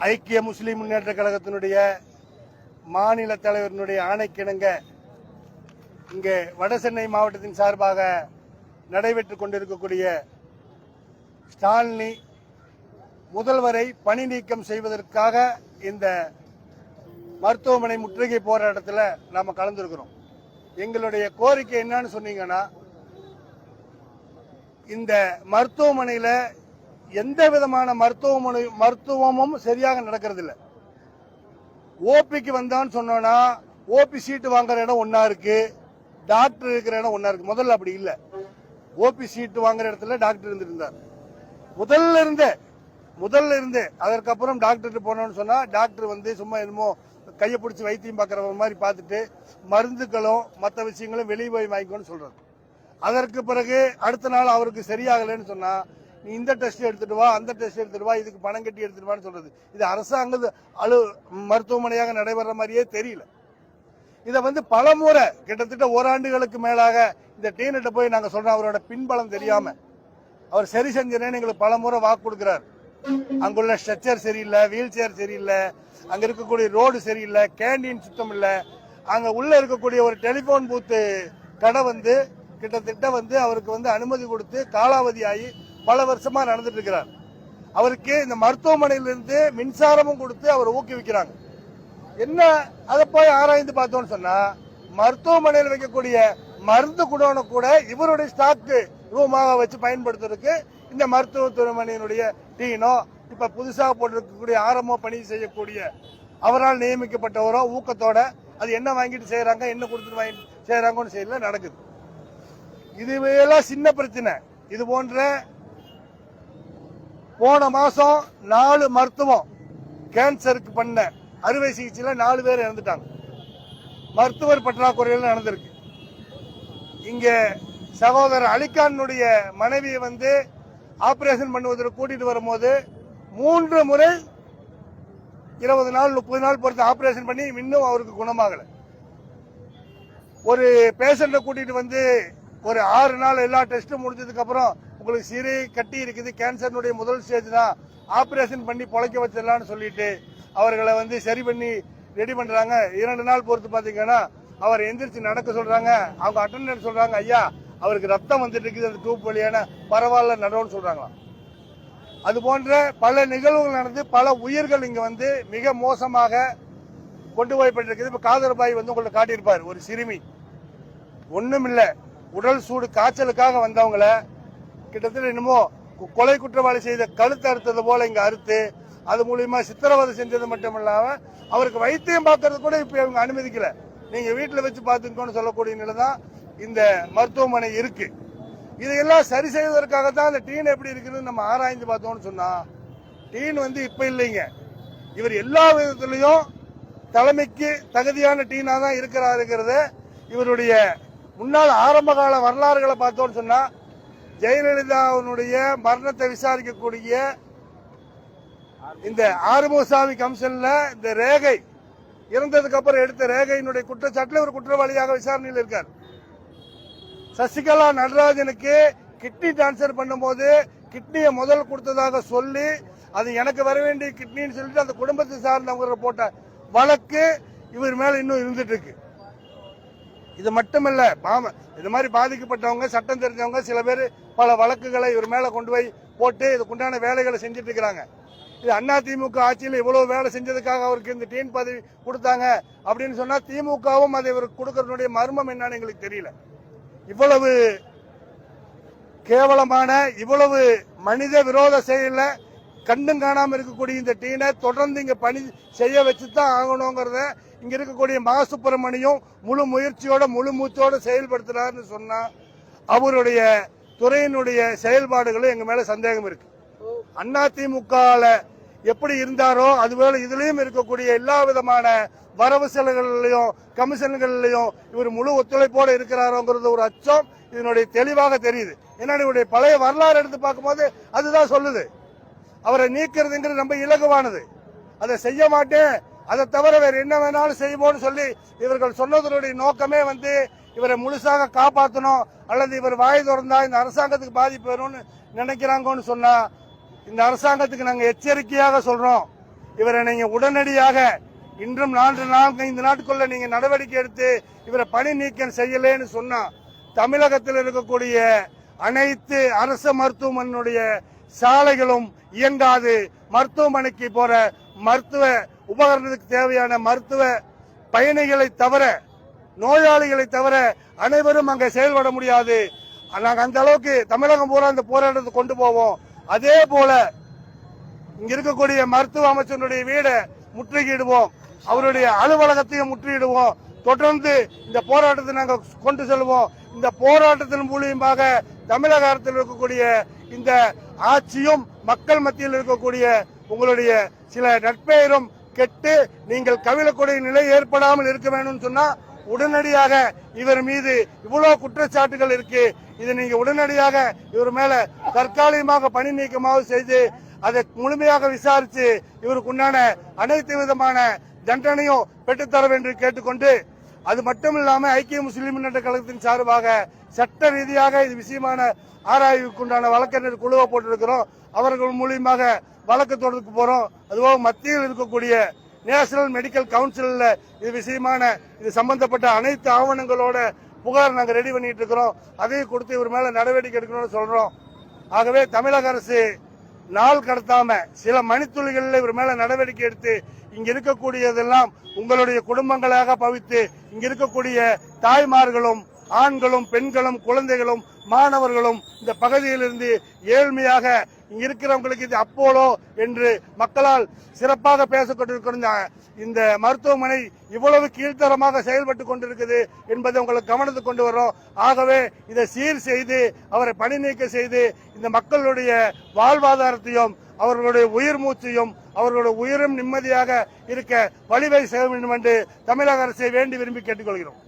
ஐக்கிய முஸ்லிம் முன்னேற்ற கழகத்தினுடைய மாநில தலைவரினுடைய ஆணைக்கிணங்க இங்கே வடசென்னை மாவட்டத்தின் சார்பாக நடைபெற்றுக் கொண்டிருக்கக்கூடிய ஸ்டாலினி முதல்வரை பணி நீக்கம் செய்வதற்காக இந்த மருத்துவமனை முற்றுகை போராட்டத்தில் நாம கலந்துருக்கிறோம். எங்களுடைய கோரிக்கை என்னன்னு சொன்னீங்கன்னா இந்த மருத்துவமனையில எந்த விதமான மருத்துவமனை மருத்துவமும் சரியாக நடக்கிறது ஓபிக்கு வந்தான்னு சொன்னோம்னா ஓபி சீட்டு வாங்குற இடம் ஒன்னா இருக்கு. டாக்டர் இருக்கிற இடம் ஒன்னா இருக்கு. முதல்ல அப்படி இல்ல. ஓபி சீட்டு வாங்குற இடத்துல டாக்டர் இருந்திருந்தார். முதல்ல இருந்தே முதல்ல இருந்தே அதற்கப்புறம் டாக்டர் போனோம்னு சொன்னா டாக்டர் வந்து சும்மா என்னமோ கையை பிடிச்சி வைத்தியம் பார்க்கறவங்க மாதிரி பார்த்துட்டு மருந்துகளும் மற்ற விஷயங்களும் வெளியே போய் வாங்கிக்கோன்னு சொல்றாரு. அதற்கு பிறகு அடுத்த நாள் அவருக்கு சரியாகலைன்னு சொன்னா நீ இந்த டெஸ்ட் எடுத்துட்டு வா அந்த டெஸ்ட் எடுத்துட்டு வா இதுக்கு பணம் கட்டி எடுத்துட்டு வான்னு சொல்றது. இது அரசாங்க அலு மருத்துவமனையாக நடைபெற மாதிரியே தெரியல. இதை வந்து பலமுறை கிட்டத்தட்ட ஓராண்டுகளுக்கு மேலாக இந்த டீனிட்ட போய் நாங்க சொல்றோம். அவரோட பின்பலம் தெரியாம. அவர் சரி செஞ்சேன்னு எங்களுக்கு பலமுறை வாக்கு கொடுக்கிறார். அங்குள்ள ஸ்ட்ரக்சர் சரியில்லை வீல் சேர் சரியில்லை அங்க இருக்கக்கூடிய ரோடு சரியில்லை கேண்டீன் சுத்தம் இல்லை. அங்க உள்ள இருக்கக்கூடிய ஒரு டெலிபோன் பூத்து கடை வந்து கிட்டத்தட்ட வந்து அவருக்கு வந்து அனுமதி கொடுத்து காலாவதி ஆகி பல வருஷமா நடந்துட்டு இருக்கிறார் அவருக்கு இந்த மருத்துவமனையிலிருந்து மின்சாரமும் கொடுத்து அவர் ஊக்குவிக்கிறாங்க. என்ன அதை போய் ஆராய்ந்து பார்த்தோம்னு சொன்னா மருத்துவமனையில் வைக்கக்கூடிய மருந்து குடோனை கூட இவருடைய ஸ்டாக்கு ரூமாக வச்சு பயன்படுத்துறதுக்கு இந்த மருத்துவமனையினுடைய டீனோ இப்ப புதுசாக போட்டிருக்கக்கூடிய ஆரம்ப பணி செய்யக்கூடிய அவரால் நியமிக்கப்பட்டவரோ ஊக்கத்தோட அது என்ன வாங்கிட்டு செய்யறாங்க என்ன கொடுத்துட்டு வாங்கிட்டு செய்யறாங்கன்னு செய்யல நடக்குது. இதுவே எல்லாம் சின்ன பிரச்சனை. இது போன்ற போன மாசம் நாலு மருத்துவம் கேன்சருக்கு பண்ண அறுவை சிகிச்சையில நாலு பேர் இறந்துட்டாங்க. மருத்துவர் பற்றாக்குறையில் நடந்திருக்கு. இங்க சகோதரர் அலிகானுடைய மனைவியை வந்து ஆபரேஷன் பண்ணுவதற்கு கூட்டிட்டு வரும்போது மூன்று முறை இருபது நாள் முப்பது நாள் பொறுத்து ஆபரேஷன் பண்ணி இன்னும் அவருக்கு குணமாகல. ஒரு பேஷண்ட்டை கூட்டிட்டு வந்து ஒரு ஆறு நாள் எல்லா டெஸ்ட்டும் முடிஞ்சதுக்கு அப்புறம் உங்களுக்கு சிறை கட்டி இருக்குது. கேன்சர்னுடைய முதல் ஸ்டேஜ் தான். ஆபரேஷன் பண்ணி பொழைக்க வச்சிடலாம்னு சொல்லிட்டு அவர்களை வந்து சரி பண்ணி ரெடி பண்றாங்க. இரண்டு நாள் பொறுத்து பாத்தீங்கன்னா அவர் எந்திரிச்சு நடக்க சொல்றாங்க. அவங்க அட்டண்டன்ஸ் சொல்றாங்க ஐயா அவருக்கு ரத்தம் வந்துட்டு இருக்குது. அந்த டூப் வழியான பரவாயில்ல நடவுன்னு சொல்றாங்களாம். அது போன்ற பல நிகழ்வுகள் நடந்து பல உயிர்கள் இங்க வந்து மிக மோசமாக கொண்டு போய்பட்டிருக்குது இப்ப காதர்பாய் வந்து உங்களை காட்டியிருப்பார் ஒரு சிறுமி. ஒண்ணும் இல்ல உடல் சூடு காய்ச்சலுக்காக வந்தவங்கள கிட்டத்தட்ட என்னமோ கொலை குற்றவாளி செய்த கழுத்து அறுத்தது போல இங்க அறுத்து அது மூலியமா சித்திரவதை செஞ்சது மட்டும் இல்லாம அவருக்கு வைத்தியம் பார்க்கறது கூட இப்ப இவங்க அனுமதிக்கல. நீங்க வீட்டுல வச்சு பாத்துக்கோன்னு சொல்லக்கூடிய நிலை தான் இந்த மருத்துவமனை இருக்கு. இதையெல்லாம் சரி செய்வதற்காக தான் அந்த டீன் எப்படி இருக்குன்னு நம்ம ஆராய்ந்து பார்த்தோம்னு சொன்னா டீன் வந்து இப்ப இல்லைங்க. இவர் எல்லா விதத்திலையும் தலைமைக்கு தகுதியான டீனா தான் இருக்கிறாருங்கிறத இவருடைய முன்னாள் ஆரம்ப கால வரலாறுகளை பார்த்தோம்னு சொன்னா ஜெயலலிதாவினுடைய மரணத்தை விசாரிக்கக்கூடிய இந்த ஆறுமுகசாமி கமிஷன்ல இந்த ரேகை இறந்ததுக்கு அப்புறம் எடுத்த ரேகையினுடைய குற்றச்சாட்டில் ஒரு குற்றவாளியாக விசாரணையில் இருக்கார். சசிகலா நடராஜனுக்கு கிட்னி டிரான்ஸ்பர் பண்ணும்போது கிட்னியை முதல் கொடுத்ததாக சொல்லி அது எனக்கு வர வேண்டிய கிட்னின்னு சொல்லிட்டு அந்த குடும்பத்தை சார்ந்தவங்க போட்ட வழக்கு இவர் மேல இன்னும் இருந்துட்டு இருக்கு. இது மட்டுமல்ல பாம இது மாதிரி பாதிக்கப்பட்டவங்க சட்டம் தெரிஞ்சவங்க சில பேர் பல வழக்குகளை இவர் மேல கொண்டு போய் போட்டு இதுக்குண்டான வேலைகளை செஞ்சுட்டு இருக்கிறாங்க. இது அண்ணா திமுக ஆட்சியில் இவ்வளவு வேலை செஞ்சதுக்காக அவருக்கு இந்த டீன் பதவி கொடுத்தாங்க அப்படின்னு சொன்னா திமுகவும் அதை இவருக்கு கொடுக்கறதுடைய மர்மம் என்னன்னு எங்களுக்கு தெரியல. இவ்வளவு கேவலமான இவ்வளவு மனித விரோத செயல கண்ணும் காணாம இருக்கக்கூடிய இந்த டீனை தொடர்ந்து இங்க பணி செய்ய வச்சு தான் ஆகணுங்கிறத இங்க இருக்கக்கூடிய மா சுப்பிரமணியம் முழு முயற்சியோட முழு மூச்சோட செயல்படுத்துறாருன்னு சொன்னா அவருடைய துறையினுடைய செயல்பாடுகளும் எங்க மேல சந்தேகம் இருக்கு. அண்ணா திமுகல எப்படி இருந்தாரோ அதுபோல இதுலயும் இருக்கக்கூடிய எல்லா விதமான வரவு செலவுகளிலையும் கமிஷன்கள்லையும் இவர் முழு ஒத்துழைப்போட இருக்கிறாரோங்கிறது ஒரு அச்சம். இதனுடைய தெளிவாக தெரியுது. ஏன்னா இவருடைய பழைய வரலாறு எடுத்து பார்க்கும்போது அதுதான் சொல்லுது. அவரை நீக்கிறதுங்கிறது ரொம்ப இலகுவானது. அதை செய்ய மாட்டேன். அதை தவிர வேற என்ன வேணாலும் செய்வோம்னு சொல்லி இவர்கள் சொன்னதனுடைய நோக்கமே வந்து இவரை முழுசாக காப்பாற்றணும் அல்லது இவர் வாய் திறந்தா இந்த அரசாங்கத்துக்கு பாதிப்பு வரும்னு நினைக்கிறாங்கன்னு சொன்னா இந்த அரசாங்கத்துக்கு நாங்கள் எச்சரிக்கையாக சொல்றோம். இவரை நீங்க உடனடியாக இன்றும் நான்கு நான்கு ஐந்து நாட்டுக்குள்ள நீங்க நடவடிக்கை எடுத்து இவரை பணி நீக்கம் செய்யலேன்னு சொன்னா தமிழகத்தில் இருக்கக்கூடிய அனைத்து அரசு மருத்துவமனையுடைய சாலைகளும் இயங்காது. மருத்துவமனைக்கு போற மருத்துவ உபகரணத்துக்கு தேவையான மருத்துவ பயணிகளை தவிர நோயாளிகளை தவிர அனைவரும் அங்கே செயல்பட முடியாது. நாங்கள் அந்த அளவுக்கு தமிழகம் பூரா இந்த போராட்டத்தை கொண்டு போவோம். அதே போல இங்க இருக்கக்கூடிய மருத்துவ அமைச்சருடைய வீடை முற்றுகையிடுவோம். அவருடைய அலுவலகத்தையும் முற்றுகையிடுவோம். தொடர்ந்து இந்த போராட்டத்தை நாங்கள் கொண்டு செல்வோம். இந்த போராட்டத்தின் மூலியமாக தமிழக அரசில் இருக்கக்கூடிய இந்த ஆட்சியும் மக்கள் மத்தியில் இருக்கக்கூடிய உங்களுடைய சில நட்பெயரும் கெட்டு நீங்கள் கவிழக்கூடிய நிலை ஏற்படாமல் இருக்க வேணும்னு சொன்னா உடனடியாக இவர் மீது இவ்வளவு குற்றச்சாட்டுகள் இருக்கு. இதை நீங்க உடனடியாக இவர் மேல தற்காலிகமாக பணி நீக்கமாக செய்து அதை முழுமையாக விசாரித்து இவருக்கு உண்டான அனைத்து விதமான தண்டனையும் பெற்றுத்தர வேண்டும் கேட்டுக்கொண்டு அது மட்டும் இல்லாம ஐக்கிய முஸ்லீம் முன்னேற்ற கழகத்தின் சார்பாக சட்ட ரீதியாக இது விஷயமான ஆராய்வுக்கு உண்டான வழக்கறிஞர் குழுவை போட்டிருக்கிறோம். அவர்கள் மூலியமாக வழக்கு தொடர்ந்து போறோம். அதுபோக மத்தியில் இருக்கக்கூடிய நேஷனல் மெடிக்கல் கவுன்சிலில் இது விஷயமான இது சம்பந்தப்பட்ட அனைத்து ஆவணங்களோட புகார் நாங்கள் ரெடி பண்ணிட்டு இருக்கிறோம். அதையும் கொடுத்து இவர் மேல நடவடிக்கை எடுக்கணும்னு சொல்றோம். ஆகவே தமிழக அரசு நாள் கடத்தாம சில மணித்துளிகளில் இவர் மேல நடவடிக்கை எடுத்து இங்க இருக்கக்கூடியதெல்லாம் உங்களுடைய குடும்பங்களாக பவித்து இங்க இருக்கக்கூடிய தாய்மார்களும் ஆண்களும் பெண்களும் குழந்தைகளும் மாணவர்களும் இந்த பகுதியிலிருந்து ஏழ்மையாக இருக்கிறவங்களுக்கு இது அப்போலோ என்று மக்களால் சிறப்பாக பேசப்பட்டிருக்கிற இந்த- இந்த மருத்துவமனை இவ்வளவு கீழ்த்தரமாக செயல்பட்டு கொண்டிருக்குது என்பதை உங்களுக்கு கவனத்துக்கு கொண்டு வரோம் ஆகவே இதை சீர் செய்து அவரை பணி நீக்க செய்து இந்த மக்களுடைய வாழ்வாதாரத்தையும் அவர்களுடைய உயிர் மூச்சையும் அவர்களுடைய உயிரும் நிம்மதியாக இருக்க வழிவகை செய்ய வேண்டும் என்று தமிழக அரசை வேண்டி விரும்பி கேட்டுக்கொள்கிறோம்